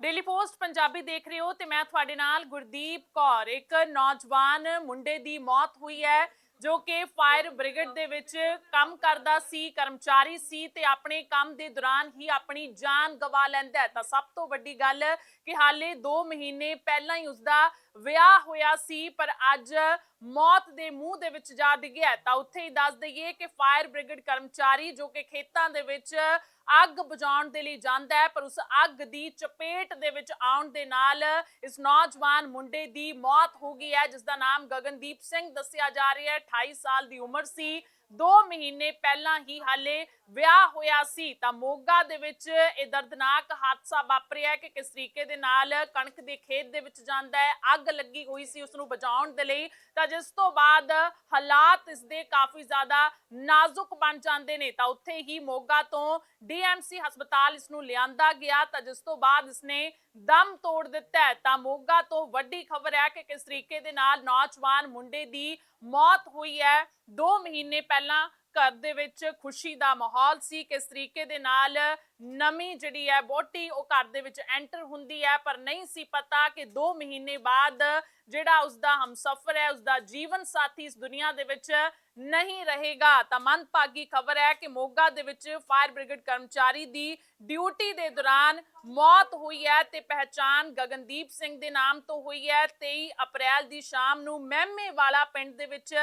Daily post Punjabi ਦੇਖ ਰਹੇ ਹੋ ਤੇ ਮੈਂ ਤੁਹਾਡੇ ਨਾਲ ਗੁਰਦੀਪ ਕੌਰ, ਇੱਕ ਨੌਜਵਾਨ ਮੁੰਡੇ ਦੀ ਮੌਤ ਹੋਈ ਹੈ, ਜੋ ਕਿ ਫਾਇਰ ਬ੍ਰਿਗੇਡ ਦੇ ਵਿੱਚ ਕੰਮ ਕਰਦਾ ਸੀ, ਕਰਮਚਾਰੀ ਸੀ ਤੇ ਆਪਣੇ ਕੰਮ ਦੇ ਦੌਰਾਨ ਹੀ ਆਪਣੀ ਜਾਨ ਗਵਾ ਲੈਂਦਾ ਤਾਂ ਸਭ ਤੋਂ ਵੱਡੀ ਗੱਲ ਕਿ ਹਾਲੇ 2 ਮਹੀਨੇ ਪਹਿਲਾਂ ਹੀ ਉਸਦਾ ਵਿਆਹ ਹੋਇਆ ਸੀ, ਪਰ ਅੱਜ ਮੌਤ ਦੇ ਮੂੰਹ ਦੇ ਵਿੱਚ ਜਾ ਡਿੱਗਿਆ ਤਾਂ ਉੱਥੇ ਹੀ ਦੱਸ ਦਈਏ ਕਿ ਫਾਇਰ ਬ੍ਰਿਗੇਡ ਕਰਮਚਾਰੀ ਜੋ ਕਿ ਖੇਤਾਂ ਦੇ ਵਿੱਚ ਅੱਗ ਬੁਝਾਉਣ ਦੇ ਲਈ ਜਾਂਦਾ ਹੈ, ਪਰ ਉਸ ਅੱਗ ਦੀ ਚਪੇਟ ਦੇ ਵਿੱਚ ਆਉਣ ਦੇ ਨਾਲ ਇਸ ਨੌਜਵਾਨ ਮੁੰਡੇ ਦੀ ਮੌਤ ਹੋ ਗਈ ਹੈ ਜਿਸ ਦਾ ਨਾਮ ਗਗਨਦੀਪ ਸਿੰਘ ਦੱਸਿਆ ਜਾ ਰਿਹਾ ਹੈ। 28 ਸਾਲ ਦੀ ਉਮਰ ਸੀ। 2 ਮਹੀਨੇ ਪਹਿਲਾਂ ਹੀ ਹਾਲੇ ਵਿਆਹ ਹੋਇਆ ਸੀ, ਤਾਂ ਮੋਗਾ ਦੇ ਵਿੱਚ ਇਹ ਦਰਦਨਾਕ ਹਾਦਸਾ ਵਾਪਰਿਆ ਕਿ ਕਿਸ ਤਰੀਕੇ ਦੇ ਨਾਲ ਕਣਕ ਦੇ ਖੇਤ ਦੇ ਵਿੱਚ ਜਾਂਦਾ ਹੈ, ਅੱਗ ਲੱਗੀ ਹੋਈ ਸੀ ਉਸ ਨੂੰ ਬਚਾਉਣ ਦੇ ਲਈ, ਤਾਂ ਜਿਸ ਤੋਂ ਬਾਅਦ ਹਾਲਾਤ ਇਸ ਦੇ ਕਾਫੀ ਜ਼ਿਆਦਾ ਨਾਜ਼ੁਕ ਬਣ ਜਾਂਦੇ ਨੇ, ਤਾਂ ਉੱਥੇ ਹੀ ਮੋਗਾ ਤੋਂ ਡੀਐਮਸੀ ਹਸਪਤਾਲ ਇਸ ਨੂੰ ਲਿਆਂਦਾ ਗਿਆ, ਤਾਂ ਜਿਸ ਤੋਂ ਬਾਅਦ ਇਸਨੇ ਦਮ ਤੋੜ ਦਿੱਤਾ ਤਾਂ ਮੋਗਾ ਤੋਂ ਵੱਡੀ ਖਬਰ ਹੈ ਕਿ ਕਿਸ ਤਰੀਕੇ ਦੇ ਨਾਲ ਨੌਜਵਾਨ ਮੁੰਡੇ ਦੀ ਮੌਤ ਹੋਈ ਹੈ। 2 ਮਹੀਨੇ ਪਹਿਲਾਂ ਘਰ ਦੇ ਵਿੱਚ ਖੁਸ਼ੀ ਦਾ ਮਾਹੌਲ ਸੀ। ਕਿਸ ਤਰੀਕੇ ਦੇ ਨਾਲ ਨਵੀਂ ਜਿਹੜੀ ਹੈ ਬੋਟੀ ਉਹ ਘਰ ਦੇ ਵਿੱਚ ਐਂਟਰ ਹੁੰਦੀ ਹੈ, ਪਰ ਨਹੀਂ ਸੀ ਪਤਾ ਕਿ 2 ਮਹੀਨੇ ਬਾਅਦ ਜਿਹੜਾ ਉਸਦਾ ਹਮਸਫਰ ਹੈ, ਉਸਦਾ ਜੀਵਨ ਸਾਥੀ ਇਸ ਦੁਨੀਆ ਦੇ ਵਿੱਚ ਨਹੀਂ ਰਹੇਗਾ। ਤਾਂ ਮੰਦਭਾਗੀ ਖਬਰ ਹੈ ਕਿ ਮੋਗਾ ਦੇ ਵਿੱਚ ਫਾਇਰ ਬ੍ਰਿਗੇਡ ਕਰਮਚਾਰੀ ਦੀ ਡਿਊਟੀ ਦੇ ਦੌਰਾਨ ਮੌਤ ਹੋਈ ਹੈ ਤੇ ਪਹਿਚਾਨ ਗਗਨਦੀਪ ਸਿੰਘ ਦੇ ਨਾਮ ਤੋਂ ਹੋਈ ਹੈ। 23 ਅਪ੍ਰੈਲ ਦੀ ਸ਼ਾਮ ਨੂੰ ਮਹਿਮੇ ਵਾਲਾ ਪਿੰਡ ਦੇ ਵਿੱਚ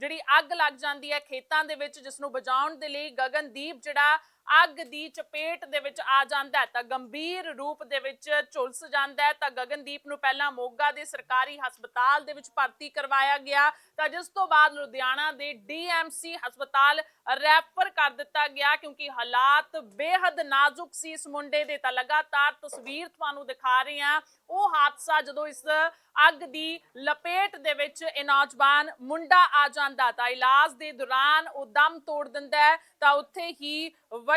ਜਿਹੜੀ ਅੱਗ ਲੱਗ ਜਾਂਦੀ ਹੈ ਖੇਤਾਂ ਦੇ ਵਿੱਚ, ਜਿਸ ਨੂੰ ਬੁਝਾਉਣ ਦੇ ਲਈ ਗਗਨਦੀਪ ਜਿਹੜਾ ਅੱਗ ਦੀ ਚਪੇਟ ਦੇ ਵਿੱਚ ਆ ਜਾਂਦਾ ਤਾਂ ਗੰਭੀਰ ਰੂਪ ਦੇ ਵਿੱਚ ਝੁਲਸ ਜਾਂਦਾ ਹੈ ਤਾਂ ਗਗਨਦੀਪ ਨੂੰ ਪਹਿਲਾਂ ਮੋਗਾ ਦੇ ਸਰਕਾਰੀ ਹਸਪਤਾਲ ਦੇ ਵਿੱਚ ਭਰਤੀ ਕਰਵਾਇਆ ਗਿਆ ਤਾਂ ਜਿਸ ਤੋਂ ਬਾਅਦ ਲੁਧਿਆਣਾ ਦੇ ਡੀਐਮਸੀ ਹਸਪਤਾਲ ਰੈਫਰ ਕਰ ਦਿੱਤਾ ਗਿਆ ਕਿਉਂਕਿ ਹਾਲਾਤ ਬੇਹੱਦ ਨਾਜ਼ੁਕ ਸੀ ਇਸ ਮੁੰਡੇ ਦੇ। ਤਾਂ ਲਗਾਤਾਰ ਤਸਵੀਰ ਤੁਹਾਨੂੰ ਦਿਖਾ ਰਹੇ ਹਾਂ। ਉਹ ਹਾਦਸਾ ਜਦੋਂ ਇਸ ਅੱਗ ਦੀ ਲਪੇਟ ਦੇ ਵਿੱਚ ਇਹ ਨੌਜਵਾਨ ਮੁੰਡਾ ਆ ਜਾਂਦਾ ਤਾਂ ਇਲਾਜ ਦੇ ਦੌਰਾਨ ਉਹ ਦਮ ਤੋੜ ਦਿੰਦਾ ਹੈ ਤਾਂ ਉੱਥੇ ਹੀ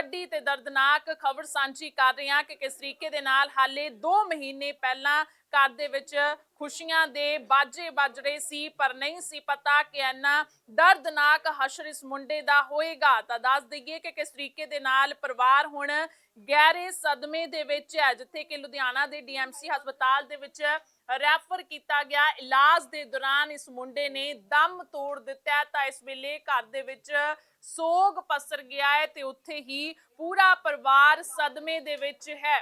ਵੱਡੀ ਤੇ ਦਰਦਨਾਕ ਖਬਰ ਸਾਂਝੀ ਕਰ ਰਹੇ ਹਾਂ ਕਿ ਕਿਸ ਤਰੀਕੇ ਦੇ ਨਾਲ ਹਾਲੇ 2 ਮਹੀਨੇ ਪਹਿਲਾਂ ਘਰ ਦੇ ਵਿੱਚ ਖੁਸ਼ੀਆਂ ਦੇ ਬਾਜੇ ਵੱਜ ਰਹੇ ਸੀ, ਪਰ ਨਹੀਂ ਸੀ ਪਤਾ ਕਿ ਇੰਨਾ ਦਰਦਨਾਕ ਹਸ਼ਰ ਇਸ ਮੁੰਡੇ ਦਾ ਹੋਏਗਾ। ਤਾਂ ਦੱਸ ਦਈਏ ਕਿ ਕਿਸ ਤਰੀਕੇ ਦੇ ਨਾਲ ਪਰਿਵਾਰ ਹੁਣ ਗਹਿਰੇ ਸਦਮੇ ਦੇ ਵਿੱਚ ਹੈ, ਜਿੱਥੇ ਕਿ ਲੁਧਿਆਣਾ ਦੇ ਡੀਐਮਸੀ ਹਸਪਤਾਲ ਦੇ ਵਿੱਚ ਰੈਫਰ ਕੀਤਾ ਗਿਆ। ਇਲਾਜ ਦੇ ਦੌਰਾਨ ਇਸ ਮੁੰਡੇ ਨੇ ਦਮ ਤੋੜ ਦਿੱਤਾ ਤਾਂ ਇਸ ਵੇਲੇ ਘਰ ਦੇ ਵਿੱਚ ਸੋਗ ਪਸਰ ਗਿਆ ਹੈ ਤੇ ਉੱਥੇ ਹੀ ਪੂਰਾ ਪਰਿਵਾਰ ਸਦਮੇ ਦੇ ਵਿੱਚ ਹੈ।